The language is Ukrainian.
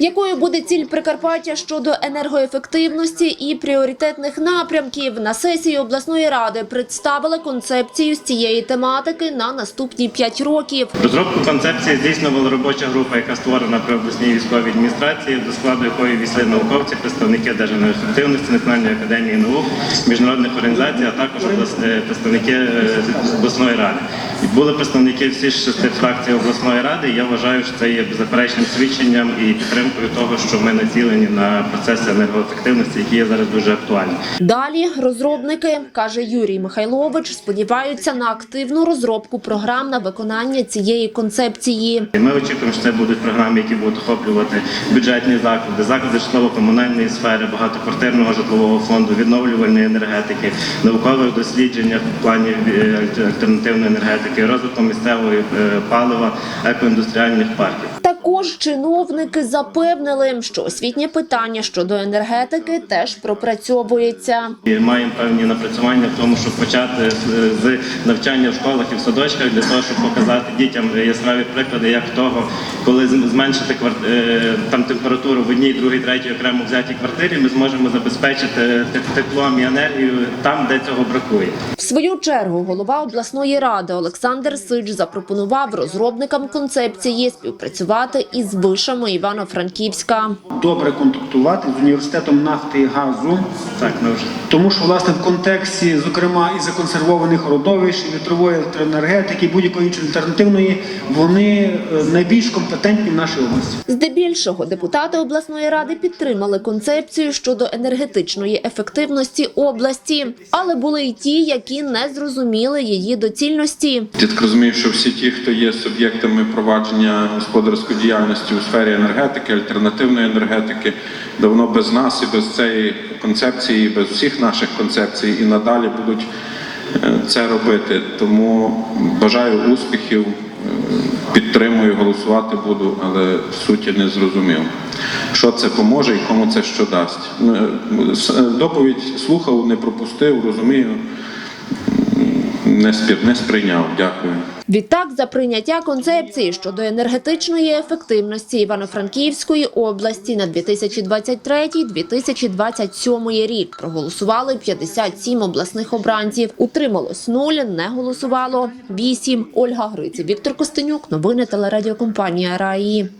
Якою буде ціль Прикарпаття щодо енергоефективності і пріоритетних напрямків на сесії обласної ради представили концепцію з цієї тематики на наступні п'ять років. Розробку концепції здійснювала робоча група, яка створена при обласній військовій адміністрації, до складу якої війшли науковці, представники Держенергоефективності, Національної академії наук, міжнародних організацій, а також представники е, обласної ради. І були представники всіх шести фракцій обласної ради. і Я вважаю, що це є беззаперечним свідченням і підтримкою того, що ми націлені на процеси енергоефективності, які є зараз дуже актуальні. Далі розробники, каже Юрій Михайлович, сподіваються на активну розробку програм на виконання цієї концепції. Ми очікуємо, що це будуть програми, які будуть охоплювати бюджетні заклади, заклади житлово-комунальної сфери, багатоквартирного житлового фонду, відновлювальної енергетики, наукових дослідження в плані е, альтернативної енергетики, розвитку місцевої е, палива, екоіндустріальних парків. Також чиновники запевнили, що освітнє питання щодо енергетики теж пропрацьовується. Маємо певні напрацювання в тому, щоб почати з- навчання в школах і в садочках для того, щоб показати дітям яскраві приклади, як того, коли зменшити е, там температуру в одній, другій, третій окремо взятій квартирі, ми зможемо забезпечити теплом і енергію там, де цього бракує. В свою чергу голова обласної ради Олександр Сич запропонував розробникам концепції співпрацювати із вишами Івано-Франківська. добре контактувати з університетом нафти і газу, Так, ми вже тому що власне в контексті, зокрема, і законсервованих родовищ, і вітрової електроенергетики, будь-якої іншої альтернативної, вони е, найбільш компетентні в нашій області. Здебільшого депутати обласної ради підтримали концепцію щодо енергетичної ефективності області, але були й ті, які не зрозуміли її доцільності. Я так розумію, що всі ті, хто є суб'єктами провадження господарської діяльності у сфері енергетики, альтернативної енергетики, давно без нас і без цієї концепції, і без всіх наших концепцій і надалі будуть е, це робити. Тому бажаю успіхів, е, підтримую, голосувати буду, але суті не зрозумів. Що це поможе і кому це що дасть. Е, Доповідь слухав, не пропустив, розумію. Не спір, не сприйняв. Дякую. Відтак, за прийняття концепції щодо енергетичної ефективності Івано-Франківської області на 2023-2027 рік проголосували 57 обласних обранців. Утрималось 0, не голосувало 8. Ольга Гриці, Віктор Костенюк. Новини телерадіокомпанія Раї.